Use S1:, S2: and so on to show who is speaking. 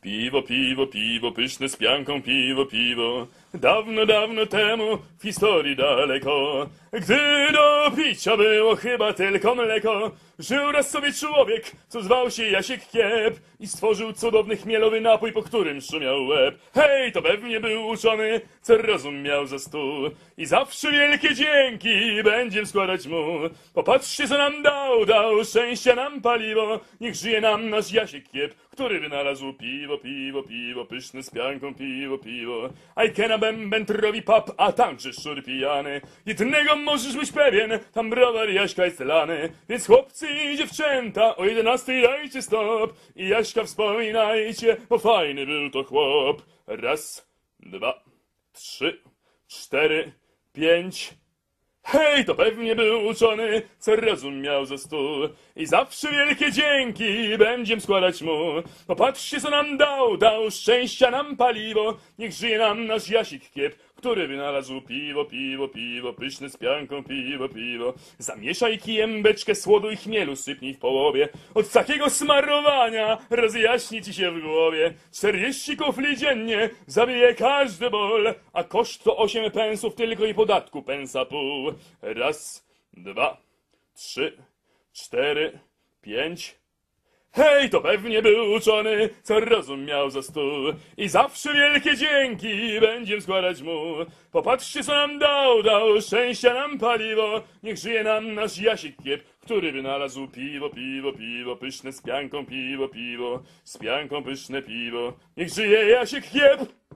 S1: Piwo, piwo, piwo, pyszne z pianką, piwo, piwo. Dawno, dawno temu, w historii daleko, gdy do picia było chyba tylko mleko, żył raz sobie człowiek, co zwał się Jasiek Kiep i stworzył cudowny chmielowy napój, po którym szumiał łeb. Hej, to pewnie był uczony, co rozum miał za stół i zawsze wielkie dzięki będziem składać mu. Popatrzcie, co nam dał, dał szczęścia nam paliwo, niech żyje nam nasz Jasiek Kiep, który wynalazł piwo, piwo, piwo, pyszne z pianką, piwo, piwo. Ajkena bęben trowi pap, a tamże szczur pijany. Jednego możesz być pewien, tam browar Jaśka jest lany. Więc chłopcy i dziewczęta, o jedenastej dajcie stop i Jaśka wspominajcie, bo fajny był to chłop. Raz, dwa, trzy, cztery, pięć, Hej, to pewnie był uczony, co rozum miał za stół i zawsze wielkie dzięki będziem składać mu. Popatrzcie, co nam dał, dał szczęścia nam paliwo, niech żyje nam nasz Jasik Kiep, który wynalazł piwo, piwo, piwo, pyszne z pianką, piwo, piwo. Zamieszaj kijem beczkę słodu i chmielu, sypnij w połowie. Od takiego smarowania rozjaśni ci się w głowie. 40 kufli dziennie zabije każdy ból, a koszt to 8 pensów tylko i podatku pensa pół. Raz, dwa, trzy, cztery, pięć, Hej, to pewnie był uczony, co rozum miał za stół i zawsze wielkie dzięki będziem składać mu. Popatrzcie, co nam dał, dał szczęścia nam paliwo, niech żyje nam nasz Jasik Kiep, który wynalazł piwo, piwo, piwo, pyszne z pianką, piwo, piwo, z pianką pyszne piwo, niech żyje Jasik Kiep!